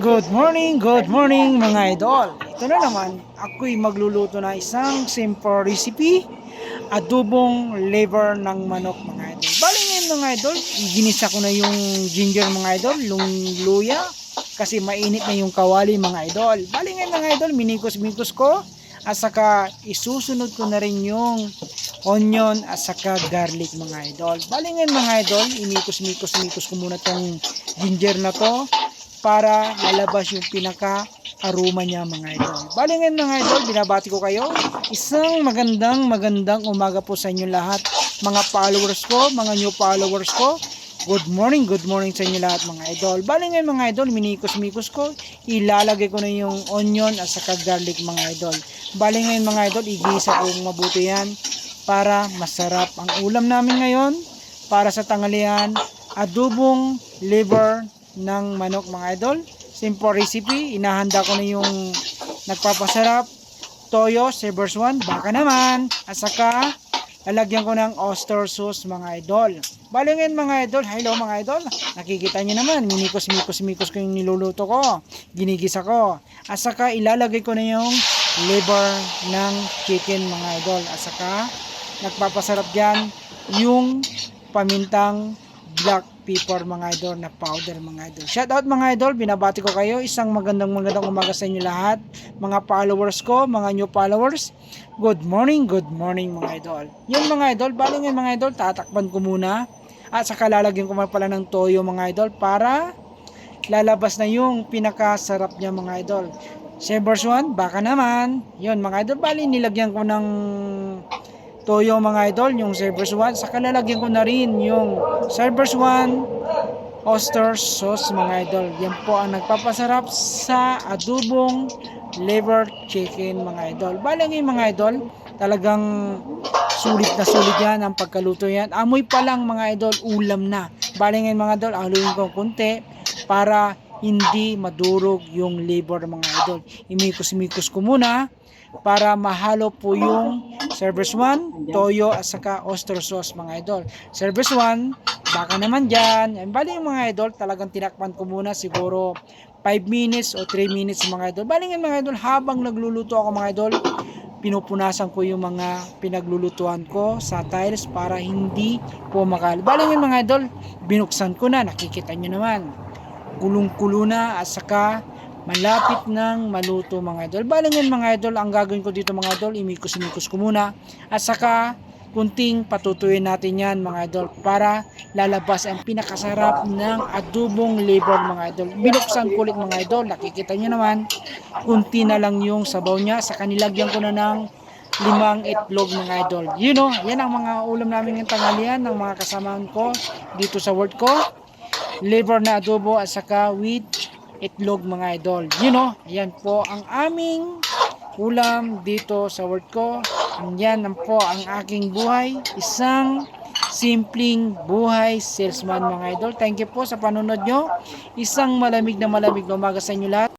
Good morning, good morning mga idol. Ito na naman, ako'y magluluto na isang simple recipe, adobong liver ng manok mga idol. Bali ngayon mga idol, ginisa ko na yung ginger mga idol, yung luya, kasi mainit na yung kawali mga idol. Bali ngayon mga idol, minikos-mikos ko, at saka isusunod ko na rin yung onion at saka garlic mga idol. Bali ngayon mga idol, imikos-mikos-mikos ko muna tong ginger na to para lalabas yung pinaka aroma niya mga idol. Bali ngayon mga idol, binabati ko kayo. Isang magandang magandang umaga po sa inyo lahat. Mga followers ko, mga new followers ko. Good morning, good morning sa inyo lahat mga idol. Bali ngayon mga idol, minikos-mikos ko. Ilalagay ko na yung onion at saka garlic mga idol. Bali ngayon mga idol, igisa ko mabuti yan para masarap ang ulam namin ngayon para sa tanghalian adobong liver ng manok mga idol. Simple recipe. Inahanda ko na yung nagpapasarap. Toyo Severs 1 baka naman. At saka lalagyan ko ng oyster sauce mga idol. Bali mga idol. Hello mga idol. Nakikita nyo naman. Minikos mikos mikos ko yung niluluto ko. Ginigisa ko at saka ilalagay ko na yung liver ng chicken mga idol. At saka nagpapasarap dyan yung pamintang black pepper mga idol na powder mga idol. Shout out mga idol, binabati ko kayo. Isang magandang magandang umaga sa inyo lahat. Mga followers ko, mga new followers. Good morning, good morning mga idol. Yun mga idol, bali ngayon mga idol, tatakpan ko muna. At saka lalagyan ko pala ng toyo mga idol para lalabas na yung pinakasarap niya mga idol. Severs 1, baka naman. Yun mga idol, bali nilagyan ko ng toyo mga idol, yung Cerberus 1. Saka lalagyan ko na rin yung Cerberus 1 oyster sauce mga idol. Yan po ang nagpapasarap sa adubong liver chicken mga idol. Bala ngayon mga idol, talagang sulit na sulit yan ang pagkaluto yan. Amoy pa lang mga idol, ulam na. Bala ngayon mga idol, haluin ko konti para hindi madurog yung liver mga idol. Imikos-imikos ko muna para mahalo po yung Service 1, toyo at saka oyster sauce mga idol. Service 1, baka naman dyan. Yan, bali yung mga idol, talagang tinakpan ko muna siguro 5 minutes o 3 minutes mga idol. Bali nga mga idol, habang nagluluto ako mga idol, pinupunasan ko yung mga pinaglulutuan ko sa tiles para hindi po makal. Bali nga mga idol, binuksan ko na, nakikita nyo naman. Kulong-kulo na at saka malapit nang maluto mga idol. Bali ngayon mga idol, ang gagawin ko dito mga idol, imikos-imikos ko muna. At saka, kunting patutuyin natin yan mga idol para lalabas ang pinakasarap ng adubong liver mga idol. Binuksan ko ulit mga idol, nakikita nyo naman, kunti na lang yung sabaw niya. Saka nilagyan ko na ng limang itlog mga idol. You know, yan ang mga ulam namin ng tanghalian ng mga kasamahan ko dito sa world ko. Liver na adobo at saka with itlog mga idol. You know, yan po ang aming ulam dito sa world ko. Yan ang po ang aking buhay. Isang simpleng buhay salesman mga idol. Thank you po sa panonood nyo. Isang malamig na malamig na umaga sa inyo lahat.